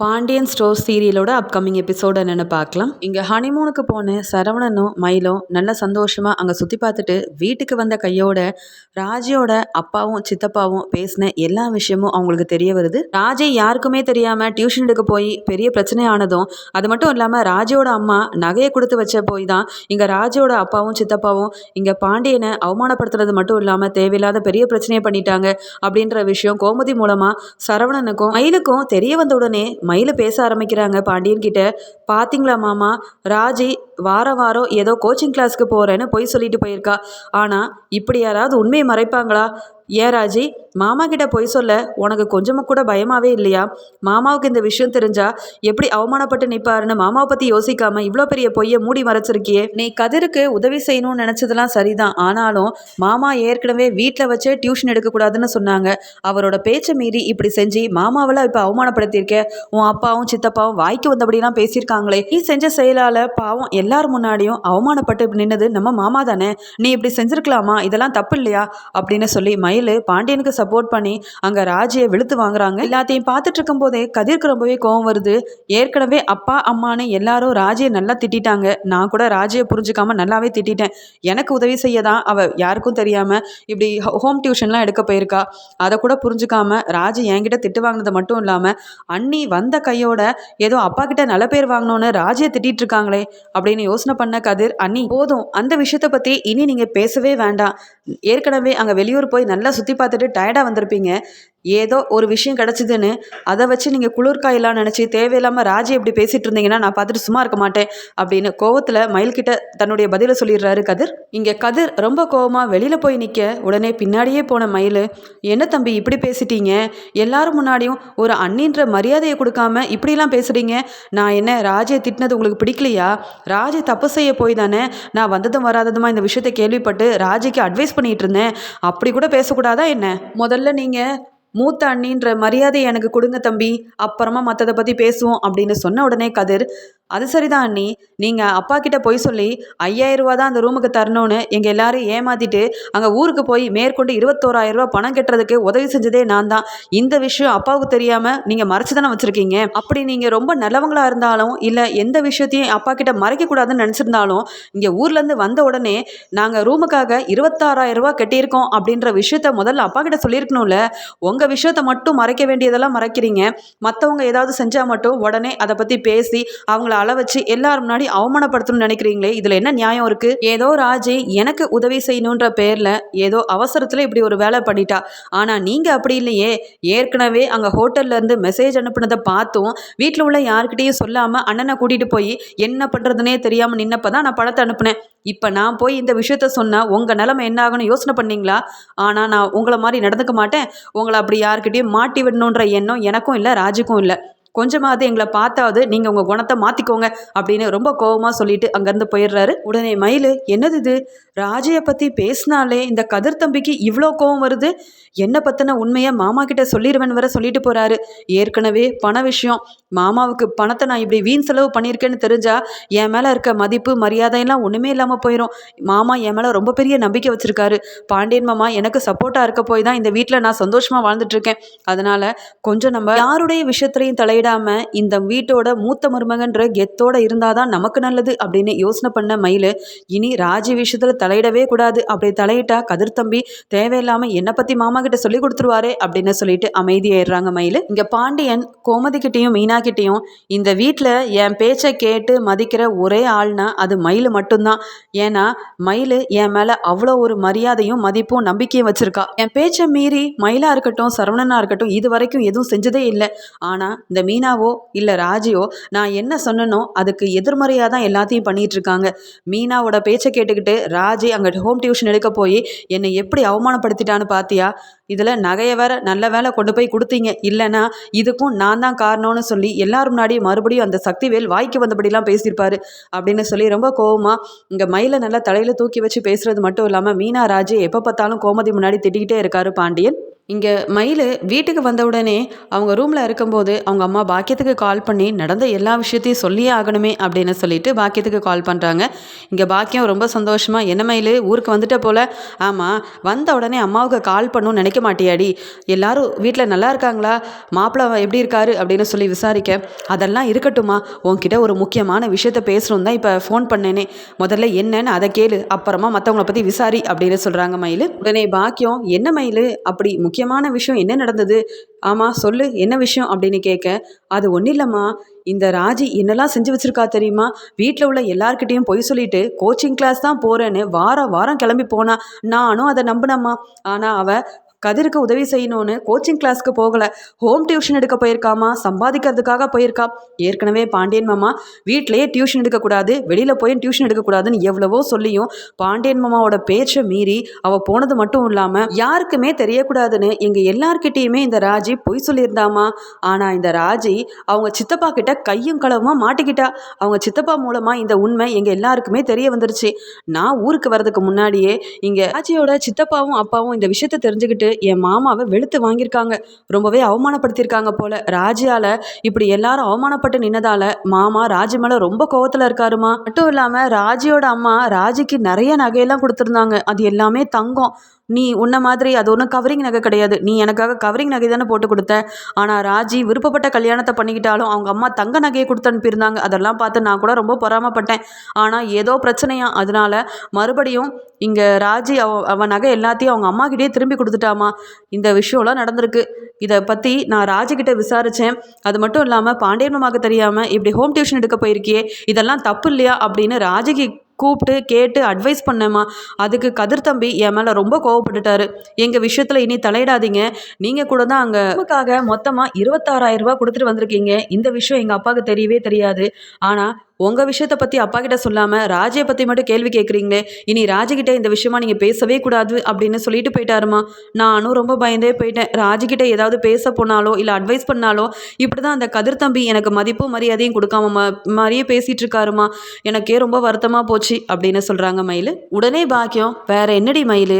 Pandian store சீரியலோட upcoming episode என்னென்னு பார்க்கலாம். இங்கே ஹனிமூனுக்கு போன சரவணனும் மயிலும் நல்ல சந்தோஷமாக அங்கே சுற்றி பார்த்துட்டு வீட்டுக்கு வந்த கையோட ராஜியோட அப்பாவும் சித்தப்பாவும் பேசின எல்லா விஷயமும் அவங்களுக்கு தெரிய வருது. ராஜி யாருக்குமே தெரியாமல் டியூஷன் எடுக்க போய் பெரிய பிரச்சனை ஆனதும் அது மட்டும் இல்லாமல் ராஜியோட அம்மா நகையை கொடுத்து வச்ச போய் தான் இங்கே ராஜியோட அப்பாவும் சித்தப்பாவும் இங்கே பாண்டியனை அவமானப்படுத்துறது மட்டும் இல்லாமல் தேவையில்லாத பெரிய பிரச்சனையை பண்ணிட்டாங்க அப்படின்ற விஷயம் கோமதி மூலமாக சரவணனுக்கும் மயிலுக்கும் தெரிய வந்த உடனே மயிலை பேச ஆரம்பிக்கிறாங்க பாண்டியன் கிட்ட பார்த்தீங்களா மாமா? ராஜி வாரம் வாரம் ஏதோ கோச்சிங் கிளாஸ்க்கு போகிறேன்னு பொய் சொல்லிட்டு போயிருக்கா. ஆனால் இப்படி யாராவது உண்மையை மறைப்பாங்களா? ஏன் ராஜி? மாமா கிட்ட பொய் சொல்ல உனக்கு கொஞ்சமும் கூட பயமாவே இல்லையா? மாமாவுக்கு இந்த விஷயம் தெரிஞ்சா எப்படி அவமானப்பட்டு நிற்பாருன்னு மாமாவை பற்றி யோசிக்காம இவ்வளோ பெரிய பொய்யை மூடி மறைச்சிருக்கியே? நீ கதிருக்கு உதவி செய்யணும்னு நினச்சதெல்லாம் சரிதான். ஆனாலும் மாமா ஏற்கனவே வீட்டில் வச்சே டியூஷன் எடுக்கக்கூடாதுன்னு சொன்னாங்க. அவரோட பேச்சை மீறி இப்படி செஞ்சு மாமாவில் இப்போ அவமானப்படுத்தியிருக்க. உன் அப்பாவும் சித்தப்பாவும் வாய்க்கு வந்தபடிலாம் பேசியிருக்காங்களே. நீ செஞ்ச செயலால் பாவம் எல்லார் முன்னாடியும் அவமானப்பட்டு நின்னது நம்ம மாமா தானே? நீ இப்படி செஞ்சிருக்கலாமா? இதெல்லாம் தப்பு இல்லையா அப்படின்னு சொல்லி மயில் பாண்டியனுக்கு சப்போர்ட் பண்ணி அங்கே ராஜியை வெளுத்து வாங்குறாங்க. எல்லாத்தையும் பார்த்துட்டு இருக்கும் போதே கதிர்க்கு ரொம்பவே கோவம் வருது. ஏற்கனவே அப்பா அம்மானு எல்லாரும் ராஜியை நல்லா திட்டாங்க நான் கூட ராஜியை புரிஞ்சுக்காம நல்லாவே திட்டேன் எனக்கு உதவி செய்ய தான் அவள் யாருக்கும் தெரியாமல் இப்படி ஹோம் டியூஷன்லாம் எடுக்க போயிருக்கா? அதை கூட புரிஞ்சுக்காம ராஜி என்கிட்ட திட்டு வாங்கினது மட்டும் இல்லாமல் அண்ணி வந்த கையோட ஏதோ அப்பா கிட்ட நல்ல பேர் வாங்கணும்னு ராஜியை திட்டிட்டு இருக்காங்களே அப்படின்னு யோசனை பண்ண கதிர். அண்ணி போதும். அந்த விஷயத்தை பற்றி இனி நீங்கள் பேசவே வேண்டாம். ஏற்கனவே அங்கே வெளியூர் போய் நல்லா சுற்றி பார்த்துட்டு டயர்டாக வந்திருப்பீங்க. ஏதோ ஒரு விஷயம் கிடச்சிதுன்னு அதை வச்சு நீங்கள் குளிர்காயெல்லாம் நினச்சி தேவையில்லாமல் ராஜி எப்படி பேசிகிட்டு இருந்தீங்கன்னா நான் பார்த்துட்டு சும்மா இருக்க மாட்டேன் அப்படின்னு கோவத்தில் மயில்கிட்ட தன்னுடைய பதிலை சொல்லிடுறாரு கதிர். இங்கே கதிர் ரொம்ப கோவமாக வெளியில் போய் நிற்க உடனே பின்னாடியே போன மயில் என்ன தம்பி இப்படி பேசிட்டீங்க? எல்லாரும் முன்னாடியும் ஒரு அண்ணின்ற மரியாதையை கொடுக்காம இப்படிலாம் பேசுகிறீங்க நான் என்ன ராஜியை திட்டினது உங்களுக்கு பிடிக்கலையா? ராஜி தப்பு செய்ய போய் தானே? நான் வந்ததும் வராததுமா இந்த விஷயத்தை கேள்விப்பட்டு ராஜிக்கு அட்வைஸ் பண்ணிகிட்டு இருந்தேன். அப்படி கூட பேசக்கூடாதா என்ன? முதல்ல நீங்கள் மூத்த அண்ணின்ற மரியாதை எனக்கு கொடுங்க தம்பி அப்புறமா மற்றதை பற்றி பேசுவோம் அப்படின்னு சொன்ன உடனே கதிர் அது சரிதான் அண்ணி. நீங்கள் அப்பா கிட்ட போய் சொல்லி ஐயாயிரம் ரூபா தான் அந்த ரூமுக்கு தரணும்னு எங்கள் எல்லாரும் ஏமாத்திட்டு அங்கே ஊருக்கு போய் மேற்கொண்டு இருபத்தோராயிரம் ரூபா பணம் கட்டுறதுக்கு உதவி செஞ்சதே நான் தான். இந்த விஷயம் அப்பாவுக்கு தெரியாமல் நீங்கள் மறைச்சு தானே வச்சுருக்கீங்க? அப்படி நீங்கள் ரொம்ப நல்லவங்களா இருந்தாலும் இல்லை எந்த விஷயத்தையும் அப்பா கிட்ட மறைக்கக்கூடாதுன்னு நினச்சிருந்தாலும் இங்கே ஊர்லேருந்து வந்த உடனே நாங்கள் ரூமுக்காக இருபத்தாறாயிரம் ரூபா கட்டியிருக்கோம் அப்படின்ற விஷயத்த முதல்ல அப்பா கிட்ட சொல்லியிருக்கணும்ல. உங்கள் உங்கள் விஷயத்த மட்டும் மறைக்க வேண்டியதெல்லாம் மறைக்கிறீங்க. மற்றவங்க ஏதாவது செஞ்சால் மட்டும் உடனே அதை பற்றி பேசி அவங்கள அள வச்சு எல்லாரும் முன்னாடி அவமானப்படுத்தணும்னு நினைக்கிறீங்களே? இதில் என்ன நியாயம் இருக்குது ஏதோ ராஜி எனக்கு உதவி செய்யணுன்ற பேரில் ஏதோ அவசரத்தில் இப்படி ஒரு வேலை பண்ணிட்டா. ஆனால் நீங்கள் அப்படி இல்லையே. ஏற்கனவே அங்கே ஹோட்டல்லேருந்து மெசேஜ் அனுப்புனதை பார்த்தும் வீட்டில் உள்ள யாருக்கிட்டேயும் சொல்லாமல் அண்ணனை கூட்டிகிட்டு போய் என்ன பண்ணுறதுனே தெரியாமல் நின்னப்போ தான் நான் பணத்தை அனுப்புனேன். இப்போ நான் போய் இந்த விஷயத்த சொன்னால் உங்கள் நிலமை என்ன ஆகும்னு யோசனை பண்ணீங்களா? ஆனால் நான் உங்களை மாதிரி நடந்துக்க மாட்டேன். உங்களை அப்படி யாருக்கிட்டேயும் மாட்டி விடணுன்ற எண்ணம் எனக்கும் இல்லை ராஜுக்கும் இல்லை. கொஞ்சமாவது எங்களை பார்த்தாவது நீங்கள் உங்கள் குணத்தை மாற்றிக்கோங்க அப்படின்னு ரொம்ப கோபமாக சொல்லிட்டு அங்கேருந்து போயிடுறாரு. உடனே மயில் என்னது இது? ராஜையை பற்றி பேசினாலே இந்த கதிர் தம்பிக்கு இவ்வளோ கோவம் வருது? என்னை பற்றின உண்மையை மாமா கிட்ட சொல்லிடுவேன் வர சொல்லிட்டு போகிறாரு ஏற்கனவே பண விஷயம். மாமாவுக்கு பணத்தை நான் இப்படி வீண் செலவு பண்ணியிருக்கேன்னு தெரிஞ்சா என் மேலே இருக்க மதிப்பு மரியாதையெல்லாம் ஒன்றுமே இல்லாமல் போயிடும் மாமா என் மேலே ரொம்ப பெரிய நம்பிக்கை வச்சுருக்காரு. பாண்டியன் மாமா எனக்கு சப்போர்ட்டாக இருக்க போய் தான் இந்த வீட்டில் நான் சந்தோஷமாக வாழ்ந்துட்டுருக்கேன் அதனால் கொஞ்சம் நம்ம யாருடைய விஷயத்துலையும் தலையிட தலையிடாம இந்த வீட்டோட மூத்த மருமகன்ற கெத்தோட இருந்தாதான் நமக்கு நல்லது அப்படின்னு யோசனை பண்ண மயில் இனி ராஜி விஷயத்துல தலையிடவே கூடாது. அப்படி தலையிட்டா கதிர் தம்பி தேவையில்லாம என்னை பத்தி மாமா கிட்ட சொல்லி கொடுத்துருவாரே அப்படின்னு சொல்லிட்டு அமைதியாயிடுறாங்க மயில். இங்க பாண்டியன் கோமதி கிட்டையும் மீனா கிட்டையும் இந்த வீட்டில் என் பேச்சை கேட்டு மதிக்கிற ஒரே ஆள்னா அது மயில் மட்டும்தான். ஏன்னா மயில் என் மேல அவ்வளோ ஒரு மரியாதையும் மதிப்பும் நம்பிக்கையும் வச்சிருக்கா. என் பேச்சை மீறி மயிலா இருக்கட்டும் சரவணனா இருக்கட்டும் இது வரைக்கும் எதுவும் செஞ்சதே இல்லை. ஆனா இந்த மீனாவோ இல்லை ராஜியோ நான் என்ன சொன்னனோ அதுக்கு எதிர்மறையாக தான் எல்லாத்தையும் பண்ணிகிட்டு இருக்காங்க மீனாவோட பேச்சை கேட்டுக்கிட்டு ராஜி அங்கே ஹோம் டியூஷன் எடுக்க போய் என்னை எப்படி அவமானப்படுத்திட்டான்னு பார்த்தியா இதில் நகையை வேற நல்ல வேலை கொண்டு போய் கொடுத்தீங்க. இல்லைன்னா இதுக்கும் நான் தான் காரணம்னு சொல்லி எல்லாரும் முன்னாடியும் மறுபடியும் அந்த சக்திவேல் வாய்க்கு வந்தபடிலாம் பேசியிருப்பாரு அப்படின்னு சொல்லி ரொம்ப கோவமாக இங்கே மயிலை நல்லா தலையில் தூக்கி வச்சு பேசுறது மட்டும் இல்லாமல் மீனா ராஜி எப்போ பார்த்தாலும் கோமதி முன்னாடி திட்டிக்கிட்டே இருக்காரு பாண்டியன். இங்கே மயில் வீட்டுக்கு வந்த உடனே அவங்க ரூமில் இருக்கும்போது அவங்க அம்மா பாக்கியத்துக்கு கால் பண்ணி நடந்த எல்லா விஷயத்தையும் சொல்லியே ஆகணுமே அப்படின்னு சொல்லிட்டு பாக்கியத்துக்கு கால் பண்ணுறாங்க இங்கே பாக்கியம் ரொம்ப சந்தோஷமாக என்ன மயில் ஊருக்கு வந்துட்ட போல்? ஆமாம் வந்த உடனே அம்மாவுக்கு கால் பண்ணணும்னு நினைக்க மாட்டியாடி. எல்லாரும் வீட்டில் நல்லா இருக்காங்களா? மாப்பிள்ளை எப்படி இருக்காரு? அப்படின்னு சொல்லி விசாரிக்க அதெல்லாம் இருக்கட்டுமா உன்கிட்ட ஒரு முக்கியமான விஷயத்த பேசணும் தான் இப்போ ஃபோன் பண்ணேனே. முதல்ல என்னன்னு அதை கேளு. அப்புறமா மற்றவங்கள பற்றி விசாரி அப்படின்னு சொல்கிறாங்க மயில். உடனே பாக்கியம் என்ன மயில்? அப்படி முக்கியமான விஷயம் என்ன நடந்தது? ஆமாம் சொல்லு என்ன விஷயம் அப்படின்னு கேட்க அது ஒன்றும் இல்லைம்மா. இந்த ராஜி என்னெல்லாம் செஞ்சு வச்சுருக்கா தெரியுமா? வீட்டில் உள்ள எல்லார்கிட்டேயும் பொய் சொல்லிட்டு கோச்சிங் கிளாஸ் தான் போகிறேன்னு வாரம் வாரம் கிளம்பி போனா நானும் அதை நம்பினம்மா. ஆனால் அவள் கதிருக்கு உதவி செய்யணும்னு கோச்சிங் கிளாஸ்க்கு போகலை. ஹோம் டியூஷன் எடுக்க போயிருக்காமா? சம்பாதிக்கிறதுக்காக போயிருக்கா? ஏற்கனவே பாண்டியன் மாமா வீட்டிலேயே டியூஷன் எடுக்கக்கூடாது வெளியில் போய் டியூஷன் எடுக்கக்கூடாதுன்னு எவ்வளவோ சொல்லியும் பாண்டியன் மாமாவோட பேச்சை மீறி அவள் போனது மட்டும் இல்லாமல் யாருக்குமே தெரியக்கூடாதுன்னு எங்கள் எல்லார்கிட்டேயுமே இந்த ராஜி பொய் சொல்லியிருந்தாமா? ஆனால் இந்த ராஜி அவங்க சித்தப்பா கிட்ட கையும் களவுமா மாட்டிக்கிட்டா. அவங்க சித்தப்பா மூலமாக இந்த உண்மை எங்கள் எல்லாருக்குமே தெரிய வந்துருச்சு. நான் ஊருக்கு வர்றதுக்கு முன்னாடியே இங்கே ராஜியோட சித்தப்பாவும் அப்பாவும் இந்த விஷயத்த தெரிஞ்சுக்கிட்டு என் மாமாவை வெளுத்து வாங்கியிருக்காங்க. ரொம்பவே அவமானப்படுத்தியிருக்காங்க போல. ராஜியால் இப்படி எல்லாரும் அவமானப்பட்டு நின்னதால மாமா ராஜி மேலே ரொம்ப கோவத்தில் இருக்காருமா. மட்டும் இல்லாமல் ராஜியோட அம்மா ராஜிக்கு நிறைய நகையெல்லாம் கொடுத்துருந்தாங்க. அது எல்லாமே தங்கம். நீ உன்ன மாதிரி அது ஒன்றும் கவரிங் நகை கிடையாது. நீ எனக்காக கவரிங் நகை தானே போட்டு கொடுத்த. ஆனால் ராஜி விருப்பப்பட்ட கல்யாணத்தை பண்ணிக்கிட்டாலும் அவங்க அம்மா தங்க நகையை கொடுத்து அனுப்பியிருந்தாங்க. அதெல்லாம் பார்த்து நான் கூட ரொம்ப பொறாமப்பட்டேன். ஆனால் ஏதோ பிரச்சனையா. அதனால மறுபடியும் இங்கே ராஜி அவ அவன் நகை எல்லாத்தையும் அவங்க அம்மாக்கிட்டே திரும்பி கொடுத்துட்டாமா. இந்த விஷயம்லாம் நடந்திருக்கு. இதை பற்றி நான் ராஜிக்கிட்ட விசாரித்தேன் அது மட்டும் இல்லாமல் பாண்டியன் மாமாவுக்கு தெரியாமல் இப்படி ஹோம் டியூஷன் எடுக்க போயிருக்கியே. இதெல்லாம் தப்பு இல்லையா அப்படின்னு ராஜிக்கு கூப்பிட்டு கேட்டு அட்வைஸ் பண்ணேம்மா. அதுக்கு கதிர் தம்பி என் மேலே ரொம்ப கோவப்பட்டுட்டாரு. எங்கள் விஷயத்தில் இனி தலையிடாதீங்க. நீங்கள் கூட தான் அங்கே நமக்காக மொத்தமாக இருபத்தாறாயிரம் ரூபாய் கொடுத்துட்டு வந்திருக்கீங்க. இந்த விஷயம் எங்கள் அப்பாவுக்கு தெரியவே தெரியாது. ஆனால் உங்கள் விஷயத்தை பற்றி அப்பா கிட்ட சொல்லாமல் ராஜையை பற்றி மட்டும் கேள்வி கேட்குறீங்களே இனி ராஜகிட்ட இந்த விஷயமா நீங்கள் பேசவே கூடாது அப்படின்னு சொல்லிட்டு போயிட்டாருமா. நானும் ரொம்ப பயந்தே போயிட்டேன். ராஜகிட்ட ஏதாவது பேச போனாலோ இல்லை அட்வைஸ் பண்ணாலோ இப்படி தான் அந்த கதிர் தம்பி எனக்கு மதிப்பும் மரியாதையும் கொடுக்காம ம மாதிரியே பேசிகிட்டு இருக்காருமா. எனக்கே ரொம்ப வருத்தமாக போச்சு அப்படின்னு சொல்கிறாங்க மயில். உடனே பாக்கியம் வேற என்னடி மயில்?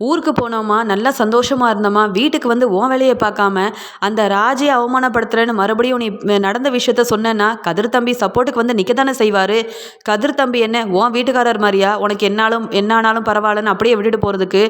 ஊருக்கு போனோமா நல்லா சந்தோஷமாக இருந்தோமா வீட்டுக்கு வந்து உன் வேலையை பார்க்காம அந்த ராஜையை அவமானப்படுத்துகிறேன்னு மறுபடியும் நீ நடந்த விஷயத்த சொன்னேன்னா கதிர் தம்பி சப்போர்ட்டுக்கு வந்து நிற்க தானே செய்வார்? கதிர் தம்பி என்ன உன் வீட்டுக்காரர் மாதிரியா? உனக்கு என்னாலும் என்னானாலும் பரவாயில்லன்னு அப்படியே விட்டுட்டு போகிறதுக்கு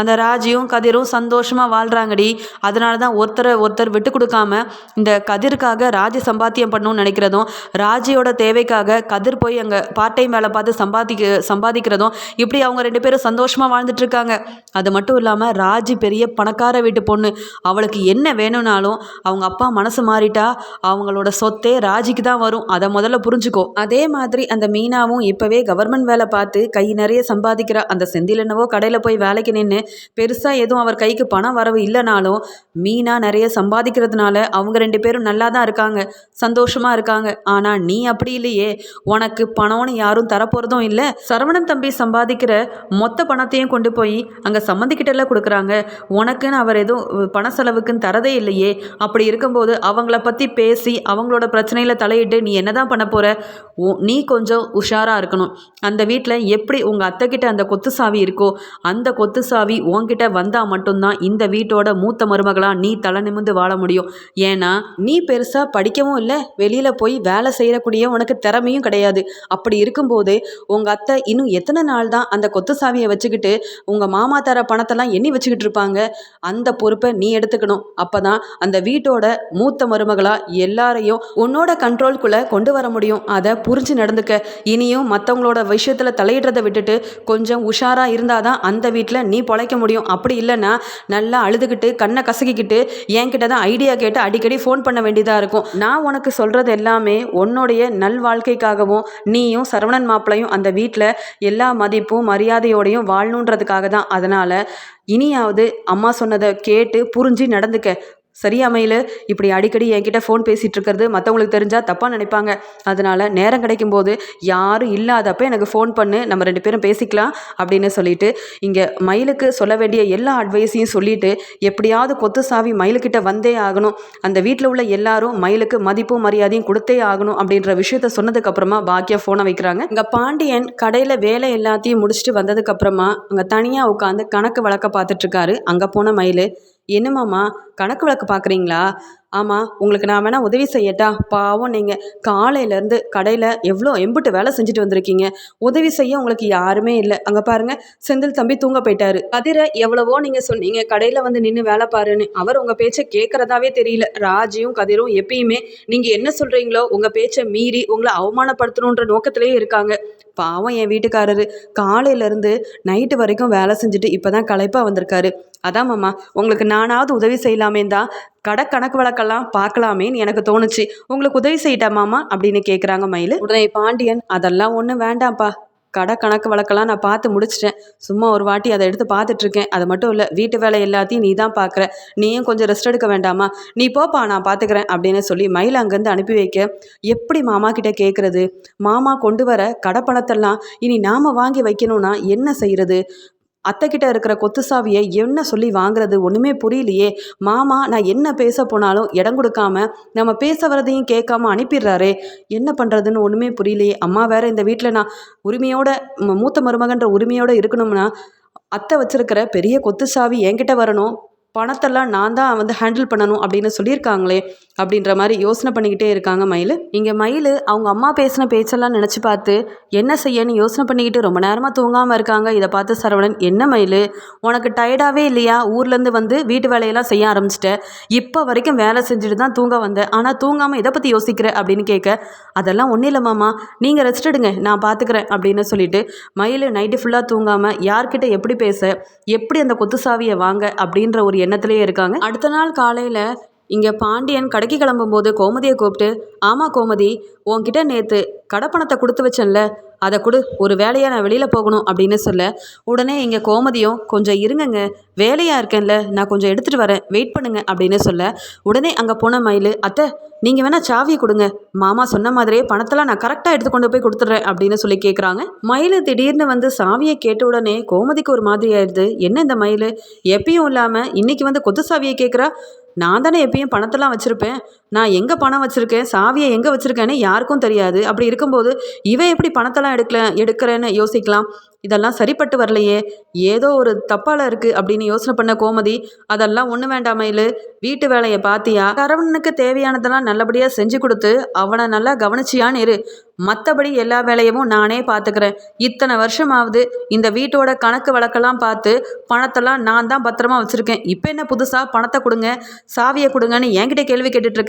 அந்த ராஜியும் கதிரும் சந்தோஷமாக வாழ்கிறாங்கடி அதனால தான் ஒருத்தரை ஒருத்தர் விட்டு கொடுக்காம இந்த கதிருக்காக ராஜி சம்பாத்தியம் பண்ணணும்னு நினைக்கிறதும் ராஜியோட தேவைக்காக கதிர் போய் அங்கே பார்ட் டைம் வேலை பார்த்து சம்பாதிக்க சம்பாதிக்கிறதும் இப்படி அவங்க ரெண்டு பேரும் சந்தோஷமாக வாழ்ந்துட்டு இருக்காங்க. அது மட்டும் இல்லாமல் ராஜி பெரிய பணக்கார வீட்டு பொண்ணு. அவளுக்கு என்ன வேணும்னாலும் அவங்க அப்பா மனசு மாறிட்டா அவங்களோட சொத்தே ராஜிக்கு தான் வரும். அதை முதல்ல புரிஞ்சுக்கோ. அதே மாதிரி அந்த மீனாவும் இப்போவே கவர்மெண்ட் வேலை பார்த்து கை நிறைய சம்பாதிக்கிறா. அந்த செந்தில் என்னவோ கடையில் போய் வேலைக்கு நின்று பெருசாக எதுவும் அவர் கைக்கு பணம் வரவு இல்லைனாலும் மீனா நிறைய சம்பாதிக்கிறதுனால அவங்க ரெண்டு பேரும் நல்லா தான் இருக்காங்க. சந்தோஷமாக இருக்காங்க. ஆனால் நீ அப்படி இல்லையே. உனக்கு பணம்னு யாரும் தரப்போகிறதும் இல்லை. சரவணன் தம்பி சம்பாதிக்கிற மொத்த பணத்தையும் கொண்டு போய் அங்கே சம்மந்திக்கிட்டெல்லாம் கொடுக்குறாங்க. உனக்குன்னு அவர் எதுவும் பண செலவுக்குன்னு தரதே இல்லையே. அப்படி இருக்கும்போது அவங்கள பற்றி பேசி அவங்களோட பிரச்சனையில் தலையிட்டு நீ என்ன தான் பண்ண போகிற நீ கொஞ்சம் உஷாராக இருக்கணும். அந்த வீட்டில் எப்படி உங்கள் அத்தைக்கிட்ட அந்த கொத்து சாவி இருக்கோ அந்த கொத்து சாவி உன்கிட்ட வந்தால் மட்டும்தான் இந்த வீட்டோட மூத்த மருமகளாக நீ தலை நிமிந்து வாழ முடியும். ஏன்னா நீ பெருசாக படிக்கவும் இல்லை வெளியில் போய் வேலை செய்யக்கூடிய உனக்கு திறமையும் கிடையாது. அப்படி இருக்கும்போது உங்கள் அத்தை இன்னும் எத்தனை நாள் தான் அந்த கொத்து சாவியை வச்சுக்கிட்டு உங்கள் மாமா தர பணத்தெல்லாம் எண்ணி வச்சுக்கிட்டு இருப்பாங்க. அந்த பொறுப்பை நீ எடுத்துக்கணும். அப்போ தான் அந்த வீட்டோட மூத்த மருமகளாக எல்லாரையும் உன்னோட கண்ட்ரோல்குள்ளே கொண்டு வர முடியும். அதை புரிஞ்சு நடந்துக்க. இனியும் மற்றவங்களோட விஷயத்தில் தலையிடுறதை விட்டுட்டு கொஞ்சம் உஷாராக இருந்தால் தான் அந்த வீட்டில் நீ பொழைக்க முடியும். அப்படி இல்லைன்னா நல்லா அழுதுகிட்டு கண்ணை கசக்கிக்கிட்டு என்கிட்ட தான் ஐடியா கேட்டு அடிக்கடி ஃபோன் பண்ண வேண்டியதாக இருக்கும். நான் உனக்கு சொல்கிறது எல்லாமே உன்னுடைய நல் வாழ்க்கைக்காகவும் நீயும் சரவணன் மாப்பிளையும் அந்த வீட்டில் எல்லா மதிப்பும் மரியாதையோடையும் வாழணுன்றதுக்காக தான் அதனால் இனியாவது அம்மா சொன்னதை கேட்டு புரிஞ்சு நடந்துக்க. சரியா மயில் இப்படி அடிக்கடி என்கிட்ட ஃபோன் பேசிகிட்டு இருக்கிறது மற்றவங்களுக்கு தெரிஞ்சால் தப்பாக நினைப்பாங்க. அதனால் நேரம் கிடைக்கும்போது யாரும் இல்லாதப்ப எனக்கு ஃபோன் பண்ணு நம்ம ரெண்டு பேரும் பேசிக்கலாம் அப்படின்னு சொல்லிட்டு இங்கே மயிலுக்கு சொல்ல வேண்டிய எல்லா அட்வைஸையும் சொல்லிட்டு எப்படியாவது கொத்து சாவி மயிலுக்கிட்ட வந்தே ஆகணும். அந்த வீட்டில் உள்ள எல்லாரும் மயிலுக்கு மதிப்பும் மரியாதையும் கொடுத்தே ஆகணும் அப்படின்ற விஷயத்த சொன்னதுக்கப்புறமா பாக்கியா ஃபோனை வைக்கிறாங்க. இங்கே பாண்டியன் கடையில் வேலை எல்லாத்தையும் முடிச்சுட்டு வந்ததுக்கப்புறமா அங்கே தனியாக உட்காந்து கணக்கு வழக்க பார்த்துட்ருக்காரு அங்கே போன மயில் என்னமாம்மா கணக்கு வழக்கு பார்க்குறீங்களா ஆமாம் உங்களுக்கு நான் வேணால் உதவி செய்யட்டா? பாவம் நீங்கள் காலையிலேருந்து கடையில் எவ்வளோ எம்புட்டு வேலை செஞ்சுட்டு வந்திருக்கீங்க. உதவி செய்ய உங்களுக்கு யாருமே இல்லை. அங்கே பாருங்கள் செந்தில் தம்பி தூங்க போயிட்டாரு. கதிரை எவ்வளவோ நீங்கள் சொன்னீங்க கடையில் வந்து நின்று வேலை பாருன்னு. அவர் உங்கள் பேச்சை கேட்குறதாவே தெரியல. ராஜியும் கதிரும் எப்பயுமே நீங்கள் என்ன சொல்கிறீங்களோ உங்கள் பேச்சை மீறி உங்களை அவமானப்படுத்தணுன்ற நோக்கத்திலேயே இருக்காங்க. பாவம் என் வீட்டுக்காரரு. காலையிலேருந்து நைட்டு வரைக்கும் வேலை செஞ்சுட்டு இப்போ தான் களைப்பாக வந்திருக்காரு. அதான் மாமா உங்களுக்கு நானாவது உதவி செய்யலாமே தான் கடை கணக்கு வழக்கெல்லாம் பார்க்கலாமேன்னு எனக்கு தோணுச்சு. உங்களுக்கு உதவி செய்யிட்டா மாமா? அப்படின்னு கேட்குறாங்க மயில். உடனே பாண்டியன் அதெல்லாம் ஒன்றும் வேண்டாம்ப்பா. கடை கணக்கு வழக்கெல்லாம் நான் பார்த்து முடிச்சிட்டேன். சும்மா ஒரு வாட்டி அதை எடுத்து பார்த்துட்ருக்கேன். அது மட்டும் இல்லை வீட்டு வேலை எல்லாத்தையும் நீ தான் பார்க்குற. நீயும் கொஞ்சம் ரெஸ்ட் எடுக்க வேண்டாமா? நீ போப்பா நான் பார்த்துக்கிறேன் அப்படின்னு சொல்லி மயில் அங்கேருந்து அனுப்பி வைக்க எப்படி மாமா கிட்ட கேட்குறது மாமா கொண்டு வர கடை பணத்தெல்லாம் இனி நாம் வாங்கி வைக்கணும்னா என்ன செய்கிறது அத்தைக்கிட்ட இருக்கிற கொத்து சாவியை என்ன சொல்லி வாங்குறது ஒன்றுமே புரியலையே. மாமா நான் என்ன பேச போனாலும் இடம் கொடுக்காம நம்ம பேச வரதையும் கேட்காம அனுப்பிடுறாரே. என்ன பண்ணுறதுன்னு ஒன்றுமே புரியலையே. அம்மா வேற இந்த வீட்டில் நான் உரிமையோட மூத்த மருமகன்ற உரிமையோட இருக்கணும்னா அத்தை வச்சிருக்கிற பெரிய கொத்து சாவி என்கிட்ட வரணும். பணத்தெல்லாம் நான் தான் வந்து ஹேண்டில் பண்ணணும் அப்படின்னு சொல்லியிருக்காங்களே அப்படின்ற மாதிரி யோசனை பண்ணிக்கிட்டே இருக்காங்க மயில். இங்கே மயில் அவங்க அம்மா பேசின பேச்செல்லாம் நினச்சி பார்த்து என்ன செய்யன்னு யோசனை பண்ணிக்கிட்டு ரொம்ப நேரமாக தூங்காமல் இருக்காங்க. இதை பார்த்து சரவணன் என்ன மயில்? உனக்கு டயர்டாகவே இல்லையா? ஊர்லேருந்து வந்து வீட்டு வேலையெல்லாம் செய்ய ஆரம்பிச்சிட்ட. இப்போ வரைக்கும் வேலை செஞ்சுட்டு தான் தூங்க வந்தேன் ஆனால் தூங்காமல் இதை பற்றி யோசிக்கிற? அப்படின்னு கேட்க அதெல்லாம் ஒன்றும் இல்லை மாமா. நீங்கள் ரெஸ்ட் எடுங்க. நான் பார்த்துக்கிறேன் அப்படின்னு சொல்லிட்டு மயில் நைட்டு ஃபுல்லாக தூங்காமல் யார்கிட்ட எப்படி பேச? எப்படி அந்த கொத்து சாவியை வாங்க? அப்படின்ற ஒரு எண்ணத்திலேயே இருக்காங்க. அடுத்த நாள் காலையில் இங்கே பாண்டியன் கடைக்கு கிளம்பும்போது கோமதியை கூப்பிட்டு ஆமாம் கோமதி உன்கிட்ட நேற்று கடப்பணத்தை கொடுத்து வச்சேன்ல அதை கொடு ஒரு வேலையாக நான் வெளியில் போகணும் அப்படின்னு சொல்ல உடனே இங்கே கோமதியும் கொஞ்சம் இருங்கங்க வேலையாக இருக்கேன்ல நான் கொஞ்சம் எடுத்துகிட்டு வரேன் வெயிட் பண்ணுங்க அப்படின்னு சொல்ல உடனே அங்கே போன மயில் அத்தை நீங்கள் வேணால் சாவியை கொடுங்க மாமா சொன்ன மாதிரியே பணத்தெல்லாம் நான் கரெக்டாக எடுத்து கொண்டு போய் கொடுத்துட்றேன் அப்படின்னு சொல்லி கேட்குறாங்க மயில் திடீர்னு வந்து சாவியை கேட்ட உடனே கோமதிக்கு ஒரு மாதிரி ஆயிடுது. என்ன இந்த மயில்? எப்பயும் இல்லாமல் இன்றைக்கி வந்து கொத்து சாவியை கேட்குறா நான் தானே எப்பயும் பணத்தெல்லாம் வச்சுருப்பேன். நான் எங்கே பணம் வச்சுருக்கேன்? சாவியை எங்கே வச்சுருக்கேன்னு யாருக்கும் தெரியாது. அப்படி இருக்கும்போது இவன் எப்படி பணத்தெல்லாம் எடுக்கல எடுக்கிறேன்னு யோசிக்கலாம். இதெல்லாம் சரிப்பட்டு வரலையே. ஏதோ ஒரு தப்பால இருக்குது அப்படின்னு யோசனை பண்ண கோமதி அதெல்லாம் ஒன்று வேண்டாமையில் வீட்டு வேலையை பார்த்தியா சரவணனுக்கு தேவையானதெல்லாம் நல்லபடியாக செஞ்சு கொடுத்து அவனை நல்லா கவனிச்சியான்னு இரு. மற்றபடி எல்லா வேலையவும் நானே பார்த்துக்கிறேன் இத்தனை வருஷமாவது இந்த வீட்டோட கணக்கு வழக்கெல்லாம் பார்த்து பணத்தெல்லாம் நான் தான் பத்திரமா வச்சுருக்கேன். இப்போ என்ன புதுசாக பணத்தை கொடுங்க சாவியை கொடுங்கன்னு என்கிட்ட கேள்வி கேட்டுட்டு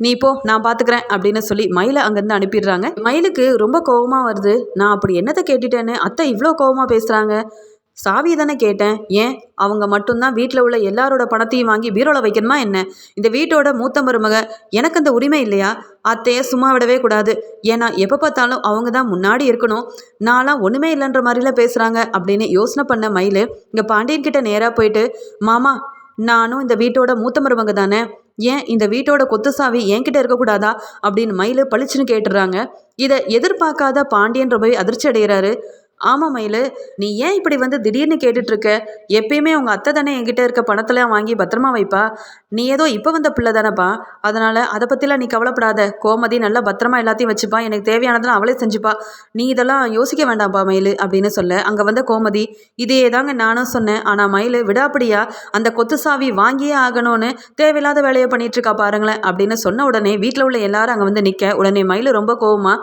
நீ போ நான் பார்த்துக்கிறேன் அப்படின்னு சொல்லி மயிலை அங்கேருந்து அனுப்பிடுறாங்க. மயிலுக்கு ரொம்ப கோவமாக வருது. நான் அப்படி என்னத்தை கேட்டுட்டேன்னு? அத்தை இவ்வளோ கோவமாக பேசுகிறாங்க சாவியை தானே கேட்டேன். ஏன்? அவங்க மட்டும்தான் வீட்டில் உள்ள எல்லாரோட பணத்தையும் வாங்கி பீரோவில் வைக்கணுமா என்ன? இந்த வீட்டோட மூத்த மருமக எனக்கு அந்த உரிமை இல்லையா? அத்தையை சும்மா விடவே கூடாது. ஏன்னா எப்போ பார்த்தாலும் அவங்க தான் முன்னாடி இருக்கணும். நான்லாம் ஒன்றுமே இல்லைன்ற மாதிரிலாம் பேசுகிறாங்க அப்படின்னு யோசனை பண்ண மயில் இங்கே பாண்டியன்கிட்ட நேராக போயிட்டு மாமா நானும் இந்த வீட்டோட மூத்த மருமக தானே. ஏன் இந்த வீட்டோட கொத்து சாவி என்கிட்ட இருக்கக்கூடாதா அப்படின்னு மயில் பளிச்சுன்னு கேட்டுறாங்க இதை எதிர்பார்க்காத பாண்டியன் ரொம்பவே அதிர்ச்சி அடைகிறாரு ஆமாம் மயிலு நீ ஏன் இப்படி வந்து திடீர்னு கேட்டுட்டு இருக்க எப்பயுமே உங்கள் அத்தை தானே என்கிட்ட இருக்க பணத்தெல்லாம் வாங்கி பத்திரமா வைப்பா? நீ ஏதோ இப்போ வந்த பிள்ளை தானேப்பா? அதனால் அதை பற்றிலாம் நீ கவலைப்படாத. கோமதி நல்லா பத்திரமா எல்லாத்தையும் வச்சுப்பா. எனக்கு தேவையானதெல்லாம் அவளே செஞ்சுப்பா. நீ இதெல்லாம் யோசிக்க வேண்டாம்ப்பா மயில் அப்படின்னு சொல்ல அங்கே வந்த கோமதி இதே தாங்க நானும் சொன்னேன். ஆனால் மயில் விடாப்படியா? அந்த கொத்து சாவி வாங்கியே ஆகணும்னு தேவையில்லாத வேலையை பண்ணிட்டு இருக்கா பாருங்களேன் அப்படின்னு சொன்ன உடனே வீட்டில் உள்ள எல்லாரும் அங்கே வந்து நிற்க உடனே மயில் ரொம்ப கோவமா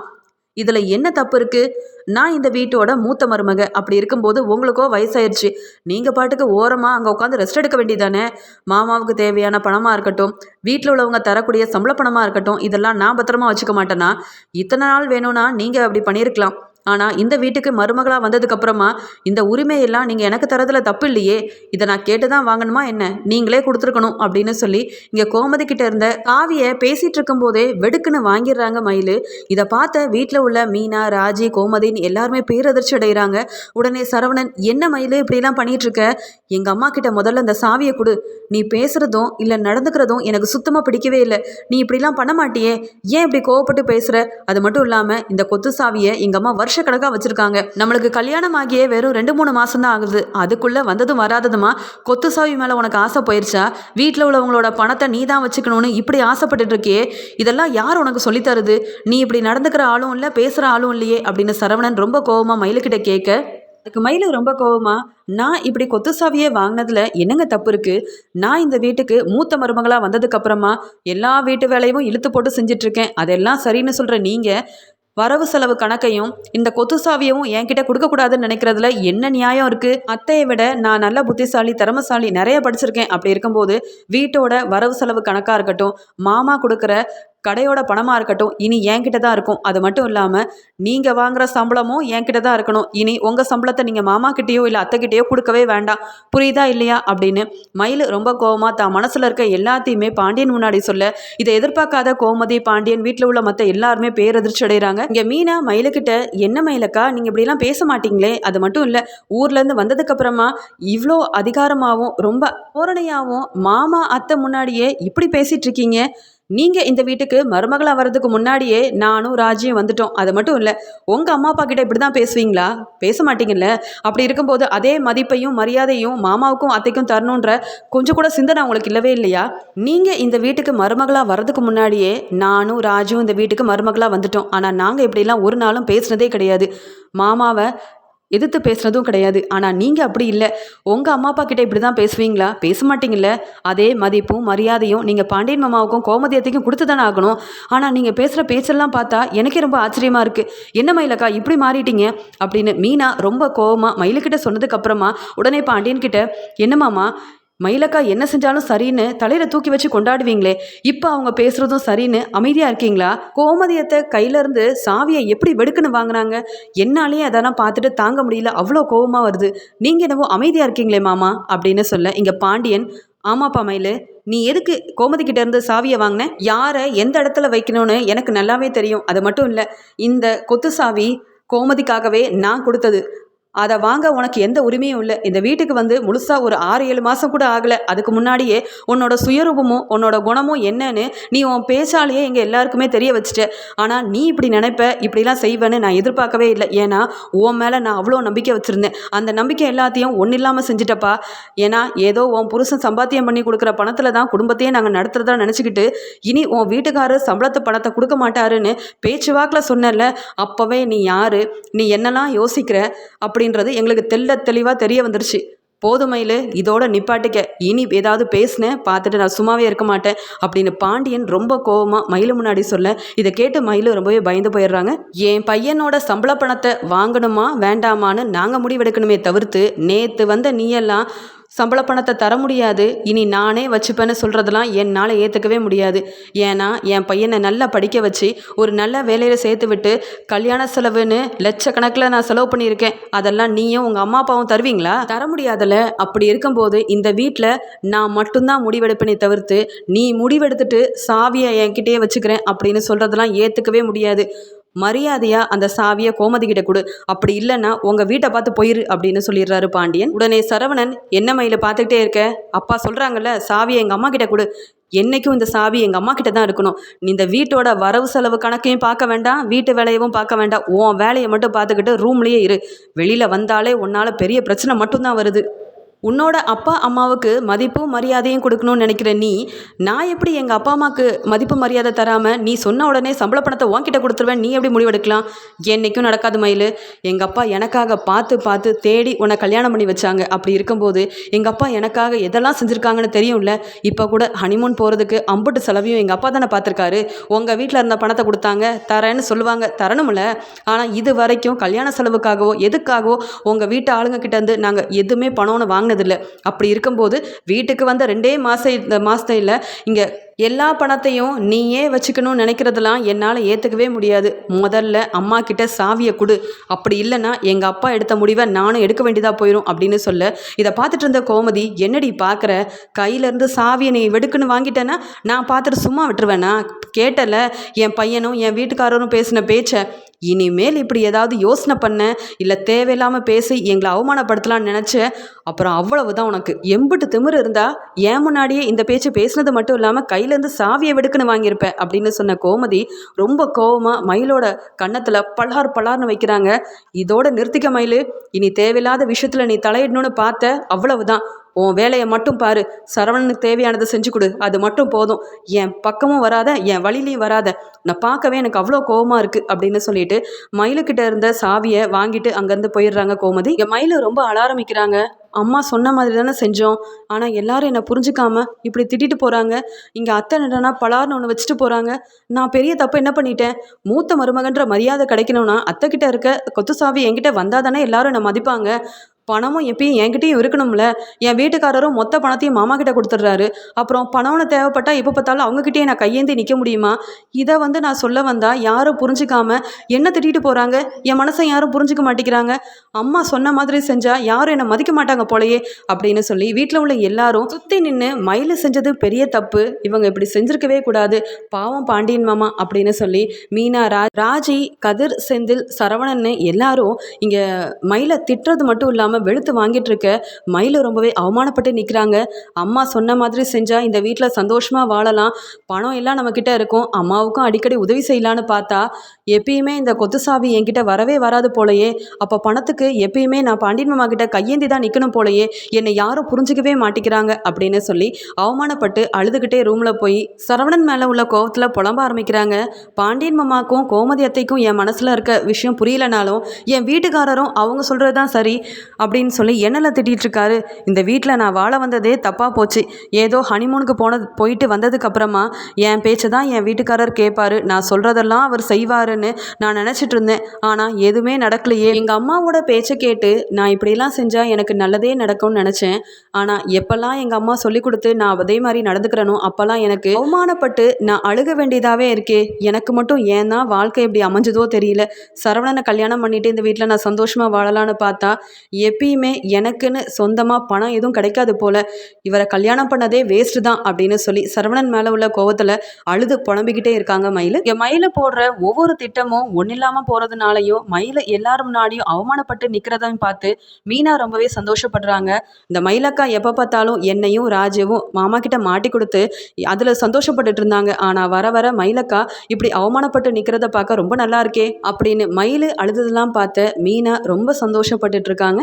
இதில் என்ன தப்பு இருக்குது நான் இந்த வீட்டோட மூத்த மருமக. அப்படி இருக்கும்போது உங்களுக்கோ வயசாயிருச்சு. நீங்கள் பாட்டுக்கு ஓரமாக அங்கே உட்காந்து ரெஸ்ட் எடுக்க வேண்டியதானே? மாமாவுக்கு தேவையான பணமாக இருக்கட்டும் வீட்டில் உள்ளவங்க தரக்கூடிய சம்பள பணமாக இருக்கட்டும் இதெல்லாம் நான் பத்திரமா வச்சுக்க மாட்டேனா? இத்தனை நாள் வேணும்னா நீங்கள் அப்படி பண்ணியிருக்கலாம். ஆனால் இந்த வீட்டுக்கு மருமகளாக வந்ததுக்கப்புறமா இந்த உரிமையெல்லாம் நீங்கள் எனக்கு தரதில் தப்பு இல்லையே இதை நான் கேட்டு தான் வாங்கணுமா என்ன? நீங்களே கொடுத்துருக்கணும் அப்படின்னு சொல்லி இங்கே கோமதி கிட்ட இருந்த காவியை பேசிகிட்டு இருக்கும்போதே வெடுக்குன்னு வாங்கிடுறாங்க மயில். இதை பார்த்த வீட்டில் உள்ள மீனா ராஜி கோமதின்னு எல்லாருமே பேரதிர்ச்சி அடைகிறாங்க உடனே சரவணன் என்ன மயில் இப்படிலாம் பண்ணிகிட்ருக்க இருக்க எங்கள் அம்மா கிட்ட முதல்ல இந்த சாவியை கொடு. நீ பேசுகிறதும் இல்லை நடந்துக்கிறதும் எனக்கு சுத்தமாக பிடிக்கவே இல்லை. நீ இப்படிலாம் பண்ண மாட்டியே. ஏன் இப்படி கோவப்பட்டு பேசுகிற அது மட்டும் இல்லாமல் இந்த கொத்து சாவியை எங்கள் அம்மா வருஷக்கணக்காக வச்சுருக்காங்க. நம்மளுக்கு கல்யாணம் ஆகியே வெறும் ரெண்டு மூணு மாதம் தான் ஆகுது. அதுக்குள்ளே வந்ததும் வராததுமா? கொத்து சாவி மேலே உனக்கு ஆசை போயிருச்சா? வீட்டில் உள்ளவங்களோட பணத்தை நீ தான் வச்சுக்கணும்னு இப்படி ஆசைப்பட்டுட்டு இருக்கியே? இதெல்லாம் யார் உனக்கு சொல்லித் தருது? நீ இப்படி நடந்துக்கிற ஆளும் இல்லை பேசுகிற ஆளும் இல்லையே? அப்படின்னு சரவணன் ரொம்ப கோவமாக மயிலுக்கிட்ட கேட்க அதுக்கு மயிலு ரொம்ப கோவமா? நான் இப்படி கொத்து சாவியே வாங்கினதுல என்னங்க தப்பு இருக்கு? நான் இந்த வீட்டுக்கு மூத்த மருமகளா வந்ததுக்கு அப்புறமா எல்லா வீட்டு வேலையும் இழுத்து போட்டு செஞ்சுட்டு இருக்கேன். அதெல்லாம் சரின்னு சொல்ற நீங்க வரவு செலவு கணக்கையும் இந்த கொத்து சாவியவும் என்கிட்ட கொடுக்கக்கூடாதுன்னு நினைக்கிறதுல என்ன நியாயம் இருக்கு? அத்தையை விட நான் நல்ல புத்திசாலி திறமசாலி நிறைய படிச்சிருக்கேன். அப்படி இருக்கும்போது வீட்டோட வரவு செலவு கணக்காக இருக்கட்டும் மாமா கொடுக்குற கடையோட பணமாக இருக்கட்டும் இனி என்கிட்ட தான் இருக்கும். அது மட்டும் இல்லாமல் நீங்கள் வாங்குற சம்பளமும் என்கிட்ட தான் இருக்கணும். இனி உங்கள் சம்பளத்தை நீங்கள் மாமா கிட்டேயோ இல்லை அத்தைக்கிட்டேயோ கொடுக்கவே வேண்டாம். புரியுதா இல்லையா? அப்படின்னு மயில் ரொம்ப கோவமாக தான் மனசில் இருக்க எல்லாத்தையுமே பாண்டியன் முன்னாடி சொல்ல இதை எதிர்பார்க்காத கோமதி பாண்டியன் வீட்டில் உள்ள மற்ற எல்லாருமே பேரதிர்ச்சி அடைகிறாங்க இங்கே மீனா மயிலுக்கிட்ட என்ன மயிலக்கா நீங்கள் இப்படிலாம் பேச மாட்டீங்களே? அது மட்டும் இல்லை ஊர்லேருந்து வந்ததுக்கப்புறமா இவ்வளோ அதிகாரமாகவும் ரொம்ப போரணையாகவும் மாமா அத்தை முன்னாடியே இப்படி பேசிகிட்ருக்கீங்க நீங்கள் இந்த வீட்டுக்கு மருமகளாக வர்றதுக்கு முன்னாடியே நானும் ராஜியும் வந்துட்டோம். அது மட்டும் இல்லை உங்கள் அம்மா அப்பா கிட்ட இப்படி தான் பேசுவீங்களா? பேச மாட்டீங்கல்ல? அப்படி இருக்கும்போது அதே மதிப்பையும் மரியாதையும் மாமாவுக்கும் அத்தைக்கும் தரணுன்ற கொஞ்சம் கூட சிந்தனை உங்களுக்கு இல்லவே இல்லையா? நீங்கள் இந்த வீட்டுக்கு மருமகளாக வர்றதுக்கு முன்னாடியே நானும் ராஜும் இந்த வீட்டுக்கு மருமகளாக வந்துட்டோம். ஆனால் நாங்கள் இப்படிலாம் ஒரு நாளும் பேசுனதே கிடையாது. மாமாவை எதிர்த்து பேசுனதும் கிடையாது. ஆனால் நீங்கள் அப்படி இல்லை. உங்கள் அம்மா அப்பா கிட்ட இப்படி தான் பேசுவீங்களா? பேச மாட்டீங்கல்ல. அதே மதிப்பும் மரியாதையும் நீங்கள் பாண்டியன் மாமாவுக்கும் கோமதியத்தையும் கொடுத்து தானே ஆகணும். ஆனால் நீங்கள் பேசுகிற பேச்செல்லாம் பார்த்தா எனக்கே ரொம்ப ஆச்சரியமாக இருக்குது என்ன மயிலக்கா இப்படி மாறிட்டீங்க? அப்படின்னு மீனா ரொம்ப கோவமாக மயிலுக்கிட்ட சொன்னதுக்கப்புறமா உடனே பாண்டியன்கிட்ட என்னமாமா மயிலக்கா என்ன செஞ்சாலும் சரின்னு தலையில தூக்கி வச்சு கொண்டாடுவீங்களே இப்போ அவங்க பேசுறதும் சரின்னு அமைதியா இருக்கீங்களா? கோமதியத்தை கையில இருந்து சாவியை எப்படி வெடுக்குன்னு வாங்குனாங்க? என்னாலேயே அதெல்லாம் பார்த்துட்டு தாங்க முடியல அவ்வளோ கோவமா வருது. நீங்க என்னவோ அமைதியா இருக்கீங்களே மாமா அப்படின்னு சொல்ல இங்க பாண்டியன் ஆமாப்பா மயிலு நீ எதுக்கு கோமதி கிட்ட இருந்து சாவியை வாங்கின? யாரை எந்த இடத்துல வைக்கணும்னு எனக்கு நல்லாவே தெரியும். அது மட்டும் இல்லை இந்த கொத்து சாவி கோமதிக்காகவே நான் கொடுத்தது. அதை வாங்க உனக்கு எந்த உரிமையும் இல்லை. இந்த வீட்டுக்கு வந்து முழுசாக ஒரு ஆறு ஏழு மாதம் கூட ஆகலை. அதுக்கு முன்னாடியே உன்னோட சுயரூபமும் உன்னோட குணமும் என்னன்னு நீ உன் பேச்சாலேயே எங்கள் எல்லாருக்குமே தெரிய வச்சுட்ட. ஆனால் நீ இப்படி நினைப்ப இப்படிலாம் செய்வேன்னு நான் எதிர்பார்க்கவே இல்லை. ஏன்னா உன் மேலே நான் அவ்வளோ நம்பிக்கை வச்சுருந்தேன். அந்த நம்பிக்கை எல்லாத்தையும் ஒன்றும் இல்லாமல் செஞ்சுட்டப்பா. ஏன்னா ஏதோ உன் புருஷன் சம்பாத்தியம் பண்ணி கொடுக்குற பணத்தில் தான் குடும்பத்தையே நாங்கள் நடத்துகிறதா நினச்சிக்கிட்டு இனி உன் வீட்டுக்காரர் சம்பளத்து பணத்தை கொடுக்க மாட்டாருன்னு பேச்சுவாக்கில் சொன்னல அப்போவே நீ யார்? நீ என்னெல்லாம் யோசிக்கிற? அப்படி அப்படின்றது எங்களுக்கு தெல்ல தெளிவாக தெரிய வந்துருச்சு. போதுமையில் இதோட நிப்பாட்டிக்க. இனி ஏதாவது பேசினேன் பார்த்துட்டு நான் சும்மாவே இருக்க மாட்டேன் அப்படின்னு பாண்டியன் ரொம்ப கோவமாக மயிலு முன்னாடி சொல்ல இதை கேட்டு மயிலு ரொம்பவே பயந்து போயிடுறாங்க. என் பையனோட சம்பள பணத்தை வாங்கணுமா வேண்டாமான்னு நாங்கள் முடிவெடுக்கணுமே தவிர்த்து நேற்று வந்த நீயெல்லாம் சம்பள பணத்தை தர முடியாது. இனி நானே வச்சுப்பேன்னு சொல்கிறதெல்லாம் என்னால் ஏற்றுக்கவே முடியாது. ஏன்னா என் பையனை நல்லா படிக்க வச்சு ஒரு நல்ல வேலையில் சேர்த்து விட்டு கல்யாண செலவுன்னு லட்சக்கணக்கில் நான் செலவு பண்ணியிருக்கேன். அதெல்லாம் நீயும் உங்கள் அம்மா அப்பாவும் தருவீங்களா? தர முடியாதுல்ல. அப்படி இருக்கும்போது இந்த வீட்டில் நான் மட்டும்தான் முடிவெடுப்பேனே தவிர்த்து நீ முடிவெடுத்துட்டு சாவியை என்கிட்டயே வச்சுக்கிறேன் அப்படின்னு சொல்கிறதெல்லாம் ஏற்றுக்கவே முடியாது. மரியாதையா அந்த சாவியை கோமதி கிட்ட கொடு. அப்படி இல்லைன்னா உங்க வீட்டை பார்த்து போயிரு அப்படின்னு சொல்லிடுறாரு பாண்டியன். உடனே சரவணன் என்ன மயில பார்த்துக்கிட்டே இருக்க? அப்பா சொல்றாங்கல்ல சாவியை எங்க அம்மா கிட்ட கொடு. என்னைக்கும் இந்த சாவி எங்கள் அம்மா கிட்ட தான் இருக்கணும். நீ இந்த வீட்டோட வரவு செலவு கணக்கையும் பார்க்க வேண்டாம் வீட்டு வேலையவும் பார்க்க வேண்டாம். உன் வேலையை மட்டும் பார்த்துக்கிட்டு ரூம்லேயே இரு. வெளியில் வந்தாலே உன்னால் பெரிய பிரச்சனை மட்டும்தான் வருது. உன்னோட அப்பா அம்மாவுக்கு மதிப்பும் மரியாதையும் கொடுக்கணும்னு நினைக்கிற நீ நான் எப்படி எங்கள் அப்பா அம்மாவுக்கு மதிப்பு மரியாதை தராமல் நீ சொன்ன உடனே சம்பள பணத்தை உன்கிட்ட கொடுத்துருவேன்? நீ எப்படி முடிவெடுக்கலாம் என்றைக்கும் நடக்காது மயில். எங்கள் அப்பா எனக்காக பார்த்து பார்த்து தேடி உன்னை கல்யாணம் பண்ணி வச்சாங்க. அப்படி இருக்கும்போது எங்கள் அப்பா எனக்காக எதெல்லாம் செஞ்சுருக்காங்கன்னு தெரியும்ல? இப்போ கூட ஹனிமூன் போகிறதுக்கு அம்புட்டு செலவையும் எங்கள் அப்பா தானே பார்த்துருக்காரு. உங்கள் வீட்டில் இருந்த பணத்தை கொடுத்தாங்க தரேன்னு சொல்லுவாங்க. தரணும்ல. ஆனால் இது வரைக்கும் கல்யாண செலவுக்காகவோ எதுக்காகவோ உங்கள் வீட்டு ஆளுங்க கிட்டேருந்து நாங்கள் எதுவுமே பணம்னு வாங்க வாங்கினதில்ல. அப்படி இருக்கும்போது வீட்டுக்கு வந்த ரெண்டே மாதம் இந்த இங்கே எல்லா பணத்தையும் நீயே வச்சுக்கணும்னு நினைக்கிறதெல்லாம் என்னால் ஏற்றுக்கவே முடியாது. முதல்ல அம்மா கிட்ட சாவியை கொடு. அப்படி இல்லைன்னா எங்கள் அப்பா எடுத்த முடிவை நானும் எடுக்க வேண்டியதாக போயிடும் அப்படின்னு சொல்ல இதை பார்த்துட்டு இருந்த கோமதி என்னடி பார்க்குற கையிலேருந்து சாவியை நீ வெடுக்குன்னு வாங்கிட்டேன்னா நான் பார்த்துட்டு சும்மா விட்டுருவேனா? கேட்டல என் பையனும் என் வீட்டுக்காரரும் பேசின பேச்சை இனிமேல் இப்படி ஏதாவது யோசனை பண்ண இல்லை தேவையில்லாமல் பேசி எங்களை அவமானப்படுத்தலாம்னு நினச்ச அப்புறம் அவ்வளவுதான் உனக்கு. எம்பிட்டு திமிரு இருந்தா ஏன் முன்னாடியே இந்த பேச்சு பேசினது மட்டும் இல்லாமல் கையிலேருந்து சாவியை வெடுக்குன்னு வாங்கியிருப்பேன் அப்படின்னு சொன்ன கோமதி ரொம்ப கோவமாக மயிலோட கன்னத்தில் பலார் பலார்னு வைக்கிறாங்க. இதோட நிறுத்திக்க மயில் இனி தேவையில்லாத விஷயத்தில் நீ தலையிடணும்னு பார்த்த அவ்வளவுதான். உன் வேலையை மட்டும் பாரு. சரவணனுக்கு தேவையானதை செஞ்சு கொடு. அது மட்டும் போதும். என் பக்கமும் வராத என் வழியிலையும் வராத. நான் பார்க்கவே எனக்கு அவ்வளோ கோபமாக இருக்குது அப்படின்னு சொல்லிட்டு மயிலுக்கிட்ட இருந்த சாவியை வாங்கிட்டு அங்கேருந்து போயிடுறாங்க கோமதி. இங்கே மயிலு ரொம்ப அழ ஆரம்பிக்கிறாங்க அம்மா சொன்ன மாதிரி தானே செஞ்சோம். ஆனால் எல்லாரும் என்னை புரிஞ்சுக்காம இப்படி திட்டிட்டு போகிறாங்க இங்கே அத்தை என்னடனா பலார்னு ஒன்று வச்சுட்டு போகிறாங்க நான் பெரிய தப்பு என்ன பண்ணிட்டேன்? மூத்த மருமகன்ற மரியாதை கிடைக்கணும்னா அத்தைக்கிட்ட இருக்க கொத்து சாவி என்கிட்ட வந்தால் தானே எல்லாரும் என்னை மதிப்பாங்க. பணமும் எப்பயும் என்கிட்டயும் இருக்கணும்ல. என் வீட்டுக்காரரும் மொத்த பணத்தையும் மாமா கிட்ட கொடுத்துட்றாரு. அப்புறம் பணம்னு தேவைப்பட்டா எப்போ பார்த்தாலும் அவங்கக்கிட்டே நான் கையேந்தி நிற்க முடியுமா? இதை வந்து நான் சொல்ல வந்தால் யாரும் புரிஞ்சுக்காம என்ன திட்டிட்டு போகிறாங்க என் மனசை யாரும் புரிஞ்சுக்க மாட்டேங்கிறாங்க. அம்மா சொன்ன மாதிரி செஞ்சால் யாரும் என்னை மதிக்க மாட்டாங்க போலயே அப்படின்னு சொல்லி வீட்டில் உள்ள எல்லாரும் சுற்றி நின்று மயில செஞ்சது பெரிய தப்பு. இவங்க இப்படி செஞ்சிருக்கவே கூடாது. பாவம் பாண்டியன் மாமா அப்படின்னு சொல்லி மீனா ரா ராஜி கதிர் செந்தில் சரவணன்னு எல்லாரும் இங்கே மயிலை திட்டுறது மட்டும் இல்லாமல் வெளுத்து வாங்கிட்டு இருக்க மயிலை ரொம்பவே அவமானப்பட்டு நிற்கிறாங்க அம்மா சொன்ன மாதிரி செஞ்சால் இந்த வீட்டில் சந்தோஷமாக வாழலாம். பணம் எல்லாம் நம்மக்கிட்ட இருக்கும். அம்மாவுக்கும் அடிக்கடி உதவி செய்யலான்னு பார்த்தா எப்பயுமே இந்த கொத்து சாவி என்கிட்ட வரவே வராது போலயே. அப்போ பணத்துக்கு எப்பயுமே நான் பாண்டியன் மாமா கிட்ட கையேந்தி தான் நிற்கணும் போலயே. என்னை யாரும் புரிஞ்சுக்கவே மாட்டேங்கிறாங்க அப்படின்னு சொல்லி அவமானப்பட்டு அழுதுகிட்டே ரூமில் போய் சரவணன் மேலே உள்ள கோவத்தில் புலம்ப ஆரம்பிக்கிறாங்க. பாண்டியன் மாமாக்கும் கோமதி அத்தைக்கும் என் மனசில் இருக்க விஷயம் புரியலனாலும் என் வீட்டுக்காரரும் அவங்க சொல்கிறது தான் சரி. அப்படின்னு சொல்லி என்னல திட்டிகிட்டு இருக்காரு இந்த வீட்டில் நான் வாழ வந்ததே தப்பாக போச்சு. ஏதோ ஹனிமூனுக்கு போனது போயிட்டு வந்ததுக்கப்புறமா என் பேச்சை தான் என் வீட்டுக்காரர் கேட்பாரு நான் சொல்கிறதெல்லாம் அவர் செய்வாருன்னு நான் நினச்சிட்டு இருந்தேன் ஆனால் எதுவுமே நடக்கலையே. எங்கள் அம்மாவோட பேச்சை கேட்டு நான் இப்படிலாம் செஞ்சால் எனக்கு நல்லதே நடக்கும்னு நினச்சேன். ஆனால் எப்போல்லாம் எங்கள் அம்மா சொல்லி கொடுத்து நான் அதே மாதிரி நடந்துக்கிறனோ அப்போல்லாம் எனக்கு அவமானப்பட்டு நான் அழுக வேண்டியதாகவே இருக்கே. எனக்கு மட்டும் ஏன் தான் வாழ்க்கை இப்படி அமைஞ்சதோ தெரியல. சரவணனை கல்யாணம் பண்ணிட்டு இந்த வீட்டில் நான் சந்தோஷமாக வாழலான்னு பார்த்தா எப்பயுமே எனக்குன்னு சொந்தமாக பணம் எதுவும் கிடைக்காது போல. இவரை கல்யாணம் பண்ணதே வேஸ்ட்டு தான் அப்படின்னு சொல்லி சரவணன் மேலே உள்ள கோவத்தில் அழுது புலம்பிக்கிட்டே இருக்காங்க மயில். இங்கே மயில போடுற ஒவ்வொரு திட்டமும் ஒன்றும் இல்லாமல் போகிறதுனாலையும் மயில் எல்லாரும் முன்னாடியும் அவமானப்பட்டு நிற்கிறதையும் பார்த்து மீனா ரொம்பவே சந்தோஷப்படுறாங்க. இந்த மயிலக்கா எப்போ பார்த்தாலும் என்னையும் ராஜேவும் மாமா கிட்ட மாட்டி கொடுத்து அதில் சந்தோஷப்பட்டுட்டு இருந்தாங்க. ஆனால் வர வர மயிலக்கா இப்படி அவமானப்பட்டு நிற்கிறத பார்க்க ரொம்ப நல்லா இருக்கே அப்படின்னு மயில் அழுததெல்லாம் பார்த்த மீனா ரொம்ப சந்தோஷப்பட்டுட்டு இருக்காங்க.